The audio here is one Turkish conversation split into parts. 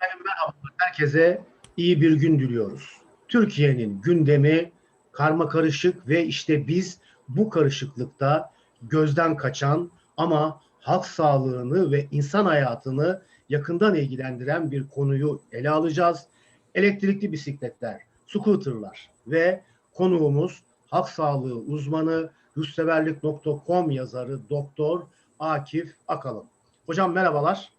Merhaba. Herkese iyi bir gün diliyoruz. Türkiye'nin gündemi karma karışık ve işte biz bu karışıklıkta gözden kaçan ama halk sağlığını ve insan hayatını yakından ilgilendiren bir konuyu ele alacağız. Elektrikli bisikletler, scooterlar ve konuğumuz halk sağlığı uzmanı yurtseverlik.com yazarı Doktor Akif Akalın. Hocam merhabalar.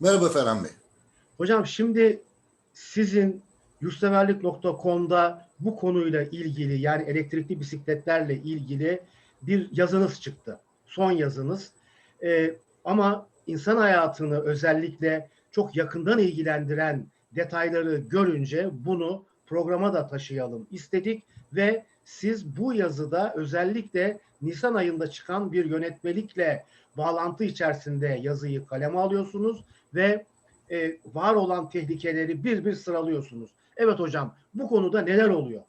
Merhaba Ferhan Bey. Hocam şimdi sizin yurtseverlik.com'da bu konuyla ilgili yani elektrikli bisikletlerle ilgili bir yazınız çıktı. Son yazınız. Ee, ama insan hayatını özellikle çok yakından ilgilendiren detayları görünce bunu programa da taşıyalım istedik ve siz bu yazıda özellikle Nisan ayında çıkan bir yönetmelikle bağlantı içerisinde yazıyı kaleme alıyorsunuz ve e, var olan tehlikeleri bir bir sıralıyorsunuz. Evet hocam bu konuda neler oluyor?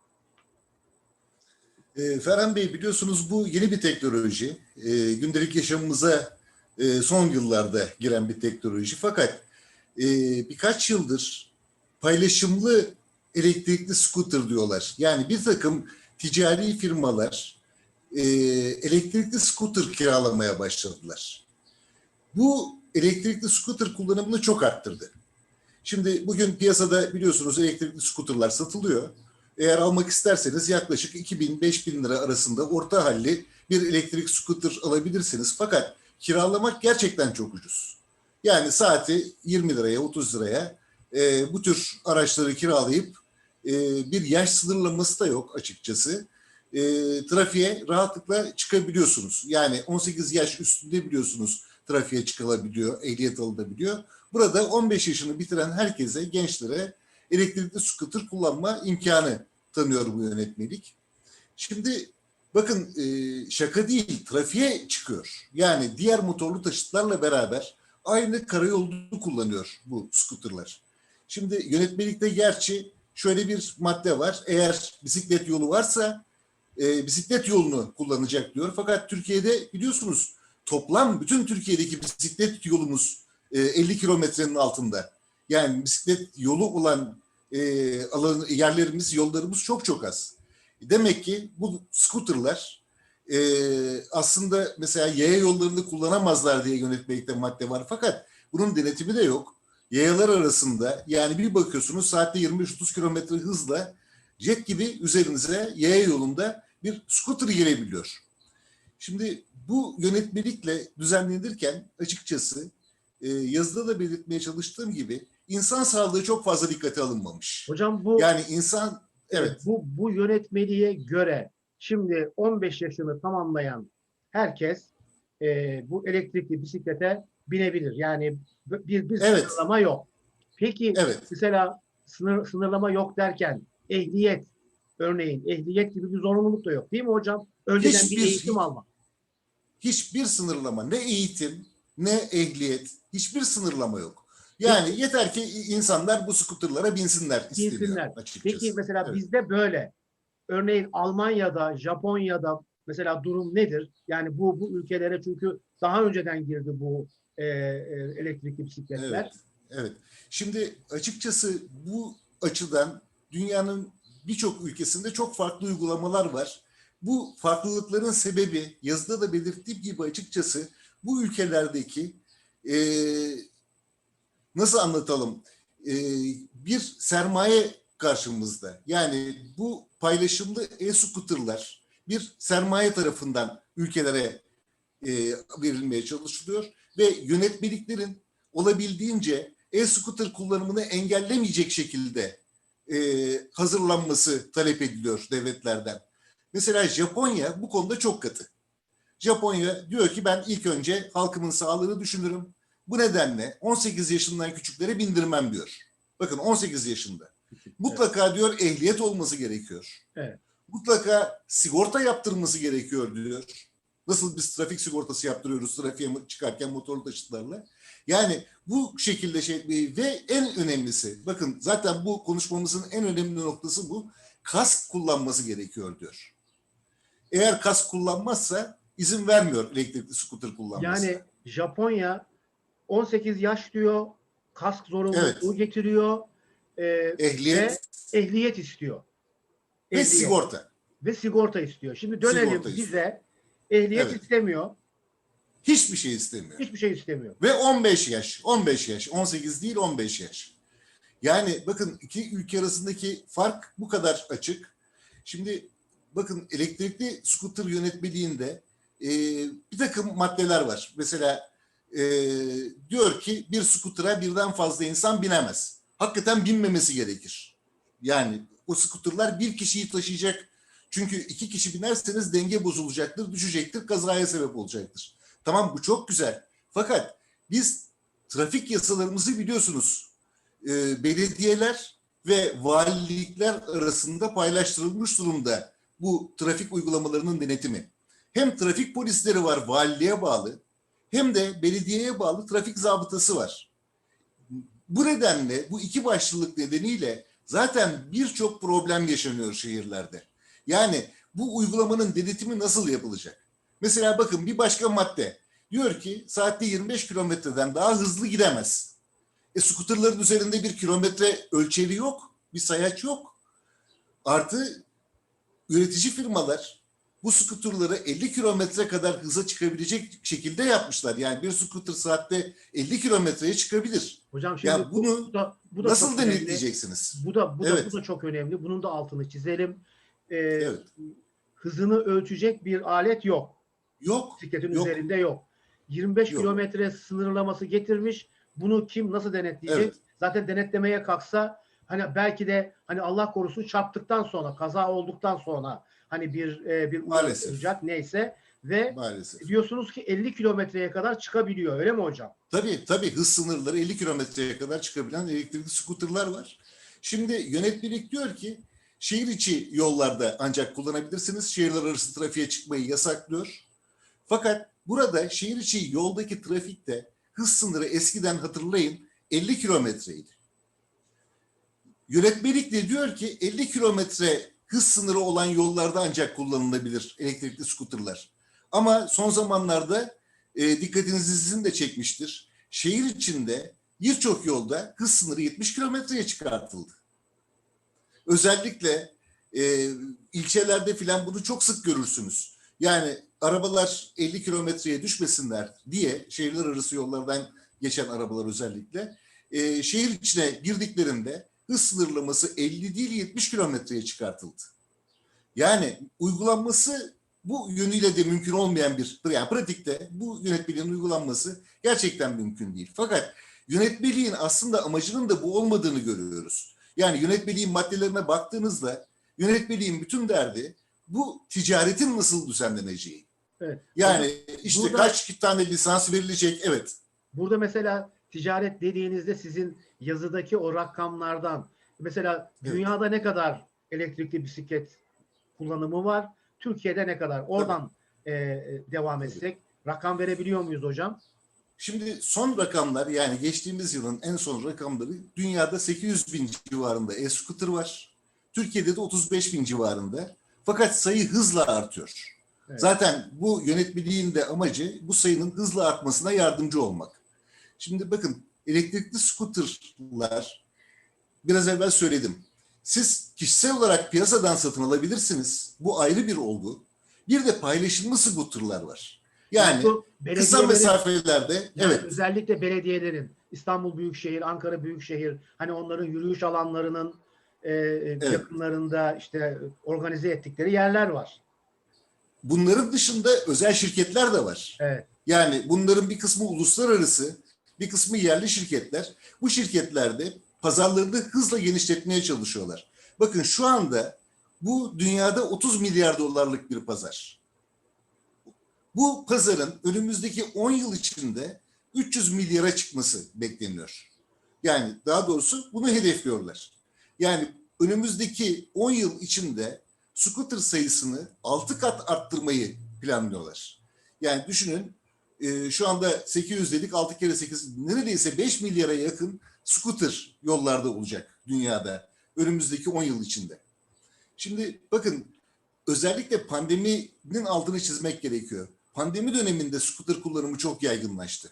E, Ferhan Bey biliyorsunuz bu yeni bir teknoloji. E, gündelik yaşamımıza e, son yıllarda giren bir teknoloji. Fakat e, birkaç yıldır paylaşımlı elektrikli scooter diyorlar. Yani bir takım ticari firmalar e, elektrikli scooter kiralamaya başladılar. Bu elektrikli scooter kullanımını çok arttırdı. Şimdi bugün piyasada biliyorsunuz elektrikli scooterlar satılıyor. Eğer almak isterseniz yaklaşık 2000-5000 lira arasında orta halli bir elektrik scooter alabilirsiniz. Fakat kiralamak gerçekten çok ucuz. Yani saati 20 liraya, 30 liraya e, bu tür araçları kiralayıp e, bir yaş sınırlaması da yok açıkçası. E, trafiğe rahatlıkla çıkabiliyorsunuz. Yani 18 yaş üstünde biliyorsunuz trafiğe çıkılabiliyor, ehliyet alınabiliyor. Burada 15 yaşını bitiren herkese, gençlere elektrikli scooter kullanma imkanı tanıyor bu yönetmelik. Şimdi bakın e, şaka değil, trafiğe çıkıyor. Yani diğer motorlu taşıtlarla beraber aynı karayolunu kullanıyor bu scooterlar. Şimdi yönetmelikte gerçi şöyle bir madde var. Eğer bisiklet yolu varsa e, bisiklet yolunu kullanacak diyor. Fakat Türkiye'de biliyorsunuz toplam bütün Türkiye'deki bisiklet yolumuz e, 50 kilometrenin altında. Yani bisiklet yolu olan e, alan, yerlerimiz, yollarımız çok çok az. Demek ki bu scooterlar e, aslında mesela yaya yollarını kullanamazlar diye yönetmelikte madde var. Fakat bunun denetimi de yok. Yayalar arasında yani bir bakıyorsunuz saatte 25-30 kilometre hızla jet gibi üzerinize yaya yolunda bir scooter gelebiliyor. Şimdi bu yönetmelikle düzenlenirken açıkçası e, yazıda da belirtmeye çalıştığım gibi insan sağlığı çok fazla dikkate alınmamış. Hocam bu Yani insan evet bu bu yönetmeliğe göre şimdi 15 yaşını tamamlayan herkes e, bu elektrikli bisiklete binebilir. Yani bir bir Evet. sınırlama yok. Peki evet mesela sınır, sınırlama yok derken ehliyet örneğin ehliyet gibi bir zorunluluk da yok değil mi hocam? Önceden Hiçbir- bir eğitim almak. Hiçbir sınırlama ne eğitim ne ehliyet hiçbir sınırlama yok. Yani yeter ki insanlar bu skuterlara binsinler isteniyor Binsinler. açıkçası. Peki mesela Evet. bizde böyle örneğin Almanya'da, Japonya'da mesela durum nedir? Yani bu bu ülkelere çünkü daha önceden girdi bu e, e, elektrikli bisikletler. Evet, evet. Şimdi açıkçası bu açıdan dünyanın birçok ülkesinde çok farklı uygulamalar var. Bu farklılıkların sebebi yazıda da belirttiğim gibi açıkçası bu ülkelerdeki eee, nasıl anlatalım Eee, bir sermaye karşımızda. Yani bu paylaşımlı e-scooterlar bir sermaye tarafından ülkelere eee, verilmeye çalışılıyor ve yönetmeliklerin olabildiğince e-scooter kullanımını engellemeyecek şekilde e, hazırlanması talep ediliyor devletlerden. Mesela Japonya bu konuda çok katı. Japonya diyor ki ben ilk önce halkımın sağlığını düşünürüm. Bu nedenle 18 yaşından küçüklere bindirmem diyor. Bakın 18 yaşında. Mutlaka diyor ehliyet olması gerekiyor. Evet. Mutlaka sigorta yaptırılması gerekiyor diyor. Nasıl biz trafik sigortası yaptırıyoruz trafiğe çıkarken motorlu taşıtlarla. Yani bu şekilde şey ve en önemlisi bakın zaten bu konuşmamızın en önemli noktası bu. Kask kullanması gerekiyor diyor. Eğer kask kullanmazsa izin vermiyor elektrikli scooter kullanması. Yani Japonya 18 yaş diyor, kask zorunluluğu getiriyor e, Ehliyet ve ehliyet istiyor. ve Ehliyet. sigorta. Ve sigorta istiyor. Şimdi dönelim Sigorta istiyor. bize ehliyet Evet. istemiyor. Hiçbir şey istemiyor. Hiçbir şey istemiyor. Ve 15 yaş, 15 yaş, 18 değil 15 yaş. Yani bakın iki ülke arasındaki fark bu kadar açık. Şimdi bakın elektrikli scooter yönetmeliğinde e, bir takım maddeler var. Mesela e, diyor ki bir scooter'a birden fazla insan binemez. Hakikaten binmemesi gerekir. Yani o scooterlar bir kişiyi taşıyacak. Çünkü iki kişi binerseniz denge bozulacaktır, düşecektir, kazaya sebep olacaktır. Tamam bu çok güzel. Fakat biz trafik yasalarımızı biliyorsunuz. E, belediyeler ve valilikler arasında paylaştırılmış durumda bu trafik uygulamalarının denetimi. Hem trafik polisleri var valiliğe bağlı hem de belediyeye bağlı trafik zabıtası var. Bu nedenle bu iki başlılık nedeniyle zaten birçok problem yaşanıyor şehirlerde. Yani bu uygulamanın denetimi nasıl yapılacak? Mesela bakın bir başka madde diyor ki saatte 25 kilometreden daha hızlı gidemez. E skuterların üzerinde bir kilometre ölçeri yok, bir sayaç yok. Artı üretici firmalar bu skuterları 50 kilometre kadar hıza çıkabilecek şekilde yapmışlar. Yani bir skuter saatte 50 kilometreye çıkabilir. Hocam şimdi Ya bu, bunu bu da, bu da Nasıl denetleyeceksiniz? Bu da bu da Evet. bu da çok önemli. Bunun da altını çizelim. Ee, Evet. Hızını ölçecek bir alet yok. Yok. Bisikletin Yok. üzerinde yok. 25 Yok. kilometre sınırlaması getirmiş. Bunu kim nasıl denetleyecek? Evet. Zaten denetlemeye kalksa hani belki de hani Allah korusun çarptıktan sonra kaza olduktan sonra hani bir e, bir olacak neyse ve Maalesef. diyorsunuz ki 50 kilometreye kadar çıkabiliyor öyle mi hocam? Tabii tabii hız sınırları 50 kilometreye kadar çıkabilen elektrikli skuterlar var. Şimdi yönetmelik diyor ki şehir içi yollarda ancak kullanabilirsiniz. Şehirler arası trafiğe çıkmayı yasaklıyor. Fakat burada şehir içi yoldaki trafikte hız sınırı eskiden hatırlayın 50 kilometreydi. Yönetmelik de diyor ki 50 kilometre hız sınırı olan yollarda ancak kullanılabilir elektrikli skuterlar. Ama son zamanlarda e, dikkatinizi sizin de çekmiştir. Şehir içinde birçok yolda hız sınırı 70 kilometreye çıkartıldı. Özellikle e, ilçelerde filan bunu çok sık görürsünüz. Yani arabalar 50 kilometreye düşmesinler diye şehirler arası yollardan geçen arabalar özellikle e, şehir içine girdiklerinde hız sınırlaması 50 değil 70 kilometreye çıkartıldı. Yani uygulanması bu yönüyle de mümkün olmayan bir yani pratikte bu yönetmeliğin uygulanması gerçekten mümkün değil. Fakat yönetmeliğin aslında amacının da bu olmadığını görüyoruz. Yani yönetmeliğin maddelerine baktığınızda yönetmeliğin bütün derdi bu ticaretin nasıl düzenleneceği. Evet. Yani işte Burada- kaç tane lisans verilecek evet. Burada mesela ticaret dediğinizde sizin yazıdaki o rakamlardan mesela dünyada ne kadar elektrikli bisiklet kullanımı var? Türkiye'de ne kadar? Oradan e, e, devam etsek rakam verebiliyor muyuz hocam? Şimdi son rakamlar yani geçtiğimiz yılın en son rakamları dünyada 800 bin civarında e-scooter var. Türkiye'de de 35 bin civarında. Fakat sayı hızla artıyor. Evet. Zaten bu yönetmeliğin de amacı bu sayının hızla artmasına yardımcı olmak. Şimdi bakın elektrikli scooterlar biraz evvel söyledim. Siz kişisel olarak piyasadan satın alabilirsiniz. Bu ayrı bir olgu. Bir de paylaşımlı scooterlar var. Yani kısa mesafelerde yani evet özellikle belediyelerin İstanbul Büyükşehir, Ankara Büyükşehir hani onların yürüyüş alanlarının e, yakınlarında işte organize ettikleri yerler var. bunların dışında özel şirketler de var. Evet. Yani bunların bir kısmı uluslararası, bir kısmı yerli şirketler. Bu şirketlerde pazarlarını hızla genişletmeye çalışıyorlar. Bakın şu anda bu dünyada 30 milyar dolarlık bir pazar. Bu pazarın önümüzdeki 10 yıl içinde 300 milyara çıkması bekleniyor. Yani daha doğrusu bunu hedefliyorlar. Yani önümüzdeki 10 yıl içinde scooter sayısını 6 kat arttırmayı planlıyorlar. Yani düşünün e, şu anda 800 dedik 6 kere 8 neredeyse 5 milyara yakın scooter yollarda olacak dünyada önümüzdeki 10 yıl içinde. Şimdi bakın özellikle pandeminin altını çizmek gerekiyor. Pandemi döneminde scooter kullanımı çok yaygınlaştı.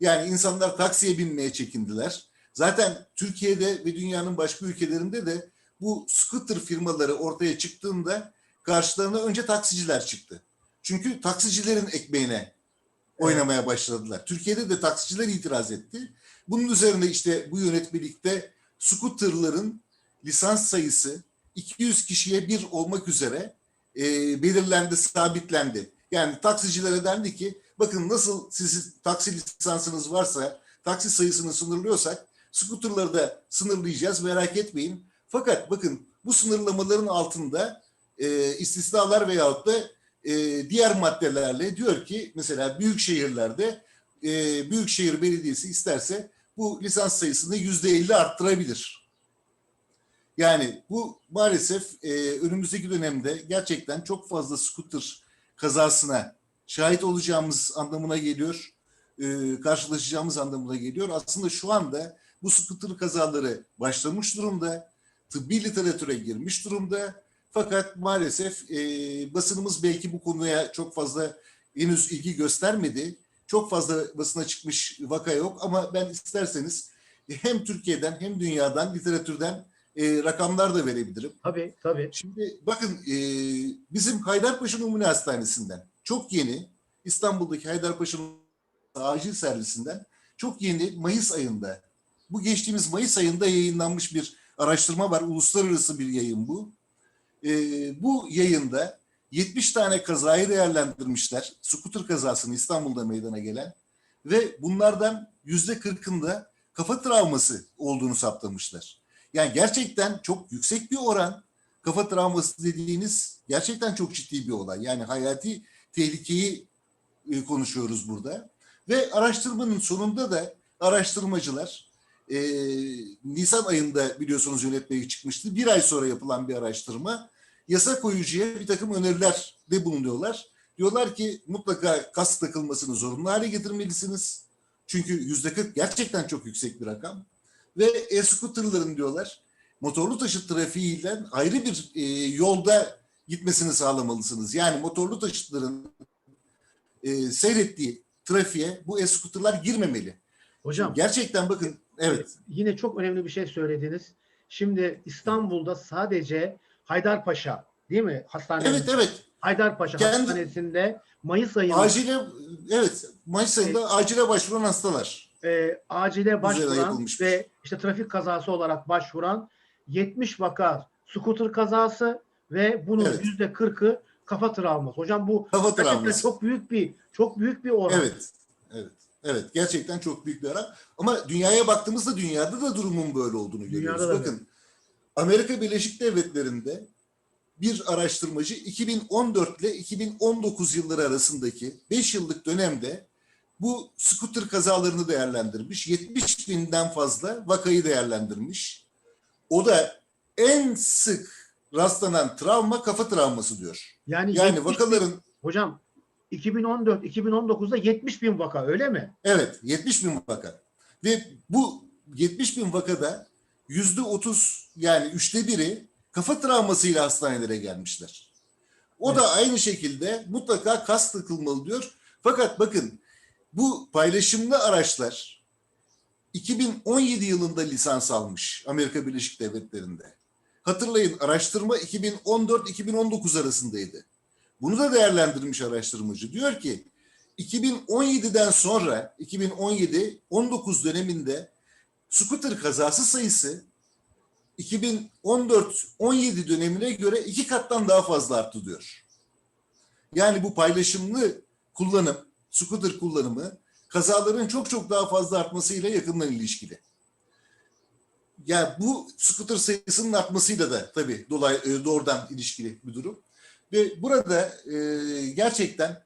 Yani insanlar taksiye binmeye çekindiler. Zaten Türkiye'de ve dünyanın başka ülkelerinde de bu scooter firmaları ortaya çıktığında karşılarına önce taksiciler çıktı. Çünkü taksicilerin ekmeğine oynamaya başladılar. Türkiye'de de taksiciler itiraz etti. Bunun üzerine işte bu yönetmelikte scooterların lisans sayısı 200 kişiye bir olmak üzere e, belirlendi, sabitlendi. Yani taksicilere dendi ki bakın nasıl sizin taksi lisansınız varsa, taksi sayısını sınırlıyorsak skuterları da sınırlayacağız merak etmeyin. Fakat bakın bu sınırlamaların altında e, istisnalar veyahut da e, diğer maddelerle diyor ki mesela büyük şehirlerde e, Büyükşehir Belediyesi isterse bu lisans sayısını yüzde elli arttırabilir. Yani bu maalesef e, önümüzdeki dönemde gerçekten çok fazla scooter kazasına şahit olacağımız anlamına geliyor. E, karşılaşacağımız anlamına geliyor. Aslında şu anda bu scooter kazaları başlamış durumda. Tıbbi literatüre girmiş durumda. Fakat maalesef e, basınımız belki bu konuya çok fazla henüz ilgi göstermedi. Çok fazla basına çıkmış vaka yok ama ben isterseniz hem Türkiye'den hem dünyadan literatürden e, rakamlar da verebilirim. Tabii tabii. Şimdi bakın e, bizim Haydarpaşa Numune Hastanesi'nden çok yeni İstanbul'daki Haydarpaşa acil servisinden çok yeni Mayıs ayında bu geçtiğimiz Mayıs ayında yayınlanmış bir araştırma var. Uluslararası bir yayın bu. E, bu yayında 70 tane kazayı değerlendirmişler. Skuter kazasını İstanbul'da meydana gelen ve bunlardan yüzde kırkında kafa travması olduğunu saptamışlar. Yani gerçekten çok yüksek bir oran. Kafa travması dediğiniz gerçekten çok ciddi bir olay. Yani hayati tehlikeyi e, konuşuyoruz burada. Ve araştırmanın sonunda da araştırmacılar e, Nisan ayında biliyorsunuz yönetmeye çıkmıştı. Bir ay sonra yapılan bir araştırma yasa koyucuya bir takım öneriler de bulunuyorlar. Diyorlar ki mutlaka kask takılmasını zorunlu hale getirmelisiniz. Çünkü yüzde 40 gerçekten çok yüksek bir rakam. Ve e-scooterların diyorlar motorlu taşıt trafiğiyle ayrı bir e, yolda gitmesini sağlamalısınız. Yani motorlu taşıtların e, seyrettiği trafiğe bu e-scooterlar girmemeli. Hocam Gerçekten bakın evet yine çok önemli bir şey söylediniz. Şimdi İstanbul'da sadece Haydarpaşa değil mi? Hastane. evet evet Haydarpaşa Kendi- Hastanesi'nde Mayıs ayında acile evet Mayıs ayında acile başvuran hastalar. e, acile başvuran ve işte trafik kazası olarak başvuran 70 vaka scooter kazası ve bunun Evet. yüzde 40'ı kafa travması. Hocam bu Kafa gerçekten travması. çok büyük bir çok büyük bir oran. Evet. Evet. Evet. Gerçekten çok büyük bir oran. Ama dünyaya baktığımızda dünyada da durumun böyle olduğunu görüyoruz. Dünyada da Bakın Amerika Birleşik Devletleri'nde bir araştırmacı 2014 ile 2019 yılları arasındaki 5 yıllık dönemde bu scooter kazalarını değerlendirmiş. 70 binden fazla vakayı değerlendirmiş. O da en sık rastlanan travma kafa travması diyor. Yani, Yani 70 bin- vakaların hocam 2014 2019'da 70 bin vaka öyle mi? Evet 70 bin vaka. Ve bu 70 bin vakada yüzde 30 yani üçte biri kafa travmasıyla hastanelere gelmişler. O da aynı şekilde mutlaka kas takılmalı diyor. Fakat bakın bu paylaşımlı araçlar 2017 yılında lisans almış Amerika Birleşik Devletleri'nde. Hatırlayın araştırma 2014-2019 arasındaydı. Bunu da değerlendirmiş araştırmacı. Diyor ki 2017'den sonra 2017-19 döneminde scooter kazası sayısı 2014-17 dönemine göre iki kattan daha fazla arttı diyor. Yani bu paylaşımlı kullanım, scooter kullanımı kazaların çok çok daha fazla artmasıyla yakından ilişkili. Yani bu scooter sayısının artmasıyla da tabii dolay, e, doğrudan ilişkili bir durum. Ve burada e, gerçekten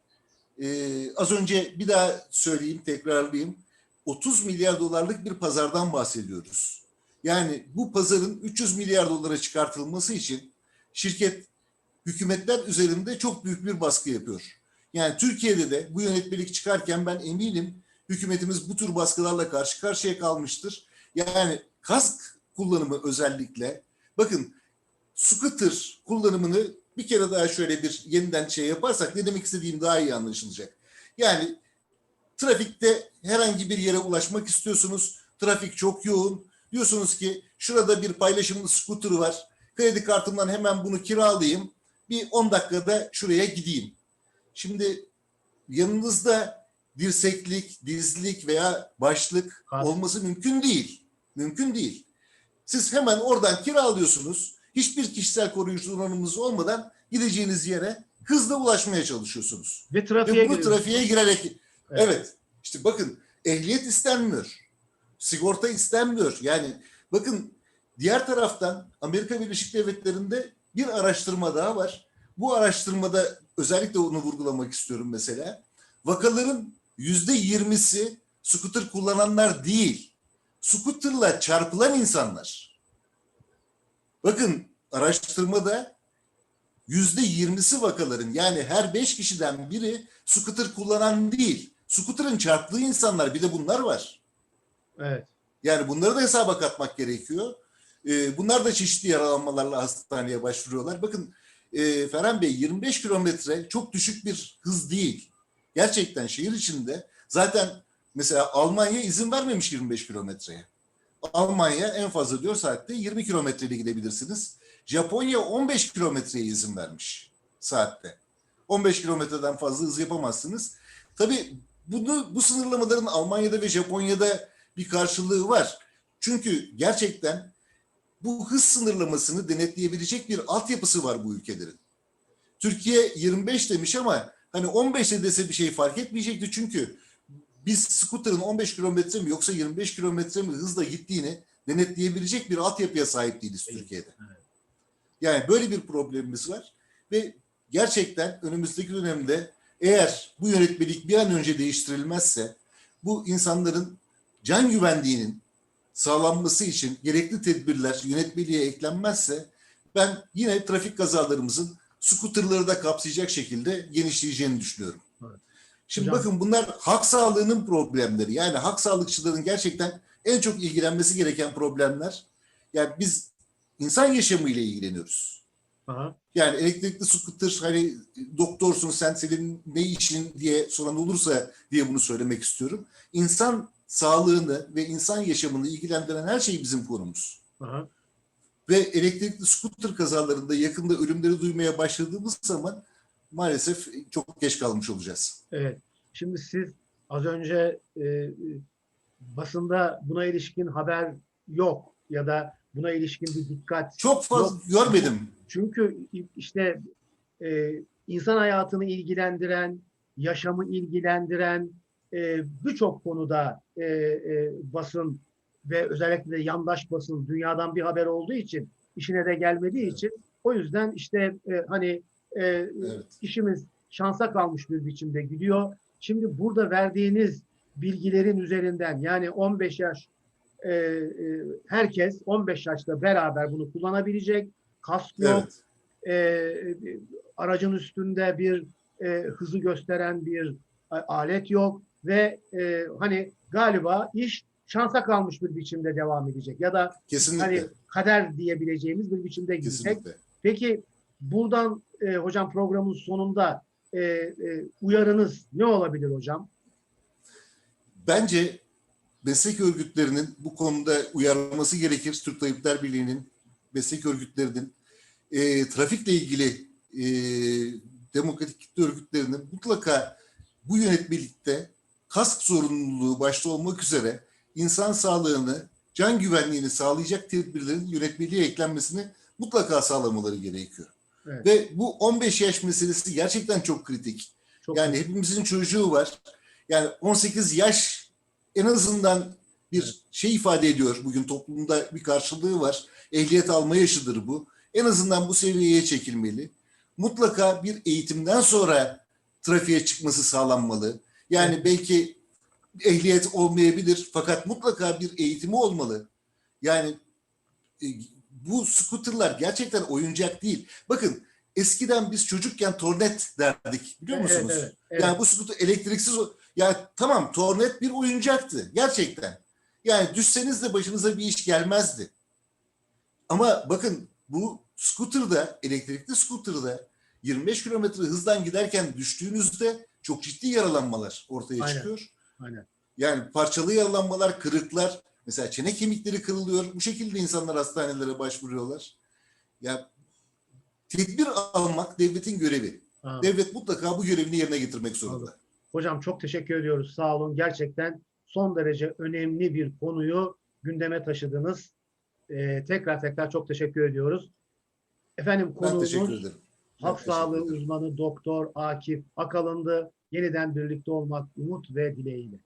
e, az önce bir daha söyleyeyim, tekrarlayayım. 30 milyar dolarlık bir pazardan bahsediyoruz. Yani bu pazarın 300 milyar dolara çıkartılması için şirket hükümetler üzerinde çok büyük bir baskı yapıyor. Yani Türkiye'de de bu yönetmelik çıkarken ben eminim hükümetimiz bu tür baskılarla karşı karşıya kalmıştır. Yani kask kullanımı özellikle bakın scooter kullanımını bir kere daha şöyle bir yeniden şey yaparsak ne demek istediğim daha iyi anlaşılacak. Yani trafikte herhangi bir yere ulaşmak istiyorsunuz. Trafik çok yoğun. Diyorsunuz ki şurada bir paylaşımlı scooter var. Kredi kartımdan hemen bunu kiralayayım. Bir 10 dakikada şuraya gideyim. Şimdi yanınızda dirseklik, dizlik veya başlık olması mümkün değil. Mümkün değil. Siz hemen oradan kiralıyorsunuz. Hiçbir kişisel koruyucu donanımınız olmadan gideceğiniz yere hızla ulaşmaya çalışıyorsunuz. Ve trafiğe Ve bunu giriyoruz. trafiğe girerek Evet. evet. işte bakın ehliyet istenmiyor. Sigorta istenmiyor. Yani bakın diğer taraftan Amerika Birleşik Devletleri'nde bir araştırma daha var. Bu araştırmada özellikle onu vurgulamak istiyorum mesela. Vakaların yüzde yirmisi scooter kullananlar değil. Scooter'la çarpılan insanlar. Bakın araştırmada yüzde yirmisi vakaların yani her beş kişiden biri scooter kullanan değil. Scooter'ın çarptığı insanlar bir de bunlar var. Evet. Yani bunları da hesaba katmak gerekiyor. Ee, bunlar da çeşitli yaralanmalarla hastaneye başvuruyorlar. Bakın e, Ferhan Bey 25 kilometre çok düşük bir hız değil. Gerçekten şehir içinde zaten mesela Almanya izin vermemiş 25 kilometreye. Almanya en fazla diyor saatte 20 kilometreyle gidebilirsiniz. Japonya 15 kilometreye izin vermiş saatte. 15 kilometreden fazla hız yapamazsınız. Tabii bunu bu sınırlamaların Almanya'da ve Japonya'da bir karşılığı var. Çünkü gerçekten bu hız sınırlamasını denetleyebilecek bir altyapısı var bu ülkelerin. Türkiye 25 demiş ama hani 15 de dese bir şey fark etmeyecekti çünkü biz scooter'ın 15 kilometre mi yoksa 25 kilometre mi hızla gittiğini denetleyebilecek bir altyapıya sahip değiliz Evet, Türkiye'de. Yani böyle bir problemimiz var ve gerçekten önümüzdeki dönemde eğer bu yönetmelik bir an önce değiştirilmezse bu insanların can güvenliğinin sağlanması için gerekli tedbirler yönetmeliğe eklenmezse ben yine trafik kazalarımızın skuterları da kapsayacak şekilde genişleyeceğini düşünüyorum. Evet. Şimdi Hocam- bakın bunlar hak sağlığının problemleri. Yani hak sağlıkçıların gerçekten en çok ilgilenmesi gereken problemler. Yani biz insan yaşamı ile ilgileniyoruz. Aha. Yani elektrikli scooter hani doktorsun sen senin ne işin diye soran olursa diye bunu söylemek istiyorum. İnsan sağlığını ve insan yaşamını ilgilendiren her şey bizim konumuz. Aha. Ve elektrikli scooter kazalarında yakında ölümleri duymaya başladığımız zaman maalesef çok geç kalmış olacağız. Evet. Şimdi siz az önce e, basında buna ilişkin haber yok ya da buna ilişkin bir dikkat Çok fazla görmedim. Çünkü işte e, insan hayatını ilgilendiren, yaşamı ilgilendiren e, birçok konuda e, e, basın ve özellikle de yandaş basın dünyadan bir haber olduğu için işine de gelmediği Evet. için o yüzden işte e, hani e, Evet. işimiz şansa kalmış bir biçimde gidiyor. Şimdi burada verdiğiniz bilgilerin üzerinden yani 15 yaş e, e, herkes 15 yaşta beraber bunu kullanabilecek. Kask yok, Evet. e, aracın üstünde bir e, hızı gösteren bir a- alet yok ve e, hani galiba iş şansa kalmış bir biçimde devam edecek ya da Kesinlikle. hani kader diyebileceğimiz bir biçimde gidecek. Peki buradan e, hocam programın sonunda e, e, uyarınız ne olabilir hocam? Bence meslek örgütlerinin bu konuda uyarılması gerekir. Türk Tabipler Birliği'nin, meslek örgütlerinin, e, trafikle ilgili e, demokratik kitle örgütlerinin mutlaka bu yönetmelikte kask zorunluluğu başta olmak üzere insan sağlığını, can güvenliğini sağlayacak tedbirlerin yönetmeliğe eklenmesini mutlaka sağlamaları gerekiyor. Evet. Ve bu 15 yaş meselesi gerçekten çok kritik. Çok Yani hepimizin çocuğu var. Yani 18 yaş en azından bir Evet. şey ifade ediyor. Bugün toplumda bir karşılığı var. Ehliyet alma yaşıdır bu. En azından bu seviyeye çekilmeli. Mutlaka bir eğitimden sonra trafiğe çıkması sağlanmalı. Yani belki ehliyet olmayabilir fakat mutlaka bir eğitimi olmalı. Yani e, bu skuterlar gerçekten oyuncak değil. Bakın eskiden biz çocukken tornet derdik biliyor Evet, musunuz? evet, evet. Yani bu skuter elektriksiz o- ya tamam tornet bir oyuncaktı gerçekten. Yani düşseniz de başınıza bir iş gelmezdi. Ama bakın bu scooter'da elektrikli scooter'da 25 kilometre hızdan giderken düştüğünüzde çok ciddi yaralanmalar ortaya Aynen. çıkıyor. Aynen. Yani parçalı yaralanmalar, kırıklar, mesela çene kemikleri kırılıyor. Bu şekilde insanlar hastanelere başvuruyorlar. Ya tedbir almak devletin görevi. Aa, Devlet mutlaka bu görevini yerine getirmek zorunda. Anladım. Hocam çok teşekkür ediyoruz. Sağ olun. Gerçekten son derece önemli bir konuyu gündeme taşıdınız. Ee, tekrar tekrar çok teşekkür ediyoruz. Efendim konuğumuz halk sağlığı uzmanı Doktor Akif Akalındı. Yeniden birlikte olmak umut ve dileğiyle.